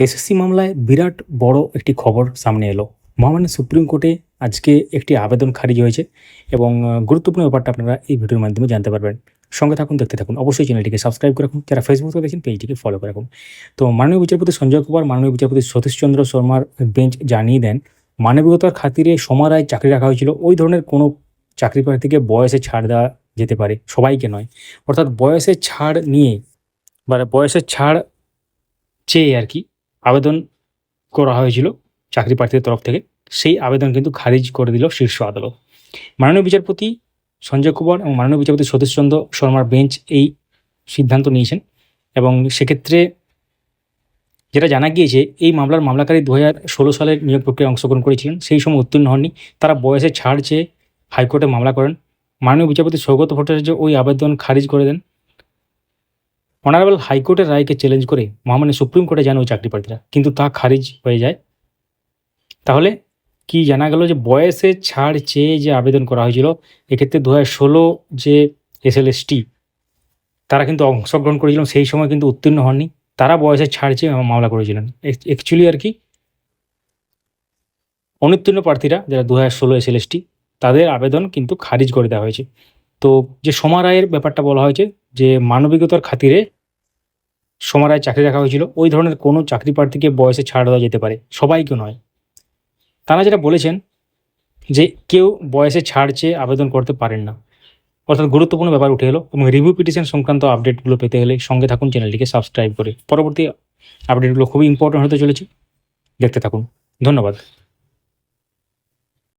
SSC মামলায় বিরাট বড় একটি খবর সামনে এলো। মহামান্য সুপ্রিম কোর্টে আজকে একটি আবেদন খারিজ হয়েছে এবং গুরুত্বপূর্ণ ব্যাপারটা আপনারা এই ভিডিওর মাধ্যমে জানতে পারবেন। সঙ্গে থাকুন, দেখতে থাকুন। অবশ্যই চ্যানেলটিকে সাবস্ক্রাইব করে রাখুন। যারা ফেসবুক থেকে দেখছেন পেজটিকে ফলো করে রাখুন। তো মাননীয় বিচারপতি সঞ্জয় কুমার, মাননীয় বিচারপতি সতীশচন্দ্র শর্মার বেঞ্চ জানিয়ে দেন, মানবিকতার খাতিরে সমারায় চাকরি রাখা হয়েছিল। ওই ধরনের কোনো চাকরি প্রার্থীকে বয়সে ছাড় দেওয়া যেতে পারে, সবাইকে নয়। অর্থাৎ বয়সের ছাড় নিয়ে বা বয়সের ছাড় চেয়ে আর কি আবেদন করা হয়েছিল চাকরি প্রার্থীদের তরফ থেকে। সেই আবেদন কিন্তু খারিজ করে দিল শীর্ষ আদালত। মাননীয় বিচারপতি সঞ্জয় কুমার এবং মাননীয় বিচারপতি সতীশচন্দ্র শর্মার বেঞ্চ এই সিদ্ধান্ত নিয়েছেন এবং সেক্ষেত্রে যেটা জানা গিয়েছে, এই মামলার মামলাকারী দু হাজার ষোলো সালের নিয়োগ প্রক্রিয়ায় অংশগ্রহণ করেছিলেন। সেই সময় উত্তীর্ণ হননি। তারা বয়সে ছাড় চেয়ে হাইকোর্টে মামলা করেন। মাননীয় বিচারপতি সৌগত ভট্টাচার্য ওই আবেদন খারিজ করে দেন। অনারেবল হাইকোর্টের রায়কে চ্যালেঞ্জ করে মহামান্য সুপ্রিম কোর্টে যান ওই চাকরি প্রার্থীরা। কিন্তু তা খারিজ হয়ে যায়। তাহলে কি জানা গেল যে বয়সে ছাড় চেয়ে যে আবেদন করা হয়েছিল, এক্ষেত্রে দু হাজার ষোলো যে এসএলএসটি তারা কিন্তু অংশগ্রহণ করেছিলেন সেই সময় কিন্তু উত্তীর্ণ হননি। তারা বয়সে ছাড় চেয়ে মামলা করেছিলেন। অ্যাকচুয়ালি আর কি, অনুত্তীর্ণ প্রার্থীরা যারা দু হাজার ষোলো এসএলএসটি তাদের আবেদন কিন্তু খারিজ করে দেওয়া হয়েছে। তো যে সমারায়ের ব্যাপারটা বলা হয়েছে, যে মানবিকতার খাতিরে সমারায় চাকরি রাখা হয়েছিল, ওই ধরনের কোনো চাকরি প্রার্থীকে বয়সে ছাড় দেওয়া যেতে পারে, সবাইকে নয়। তারা যেটা বলেছেন যে কেউ বয়সে ছাড় চেয়ে আবেদন করতে পারেন না। অর্থাৎ গুরুত্বপূর্ণ ব্যাপার উঠে এলো এবং রিভিউ পিটিশন সংক্রান্ত আপডেটগুলো পেতে গেলে সঙ্গে থাকুন চ্যানেলটিকে সাবস্ক্রাইব করে। পরবর্তী আপডেটগুলো খুবই ইম্পর্টেন্ট হতে চলেছে। দেখতে থাকুন। ধন্যবাদ।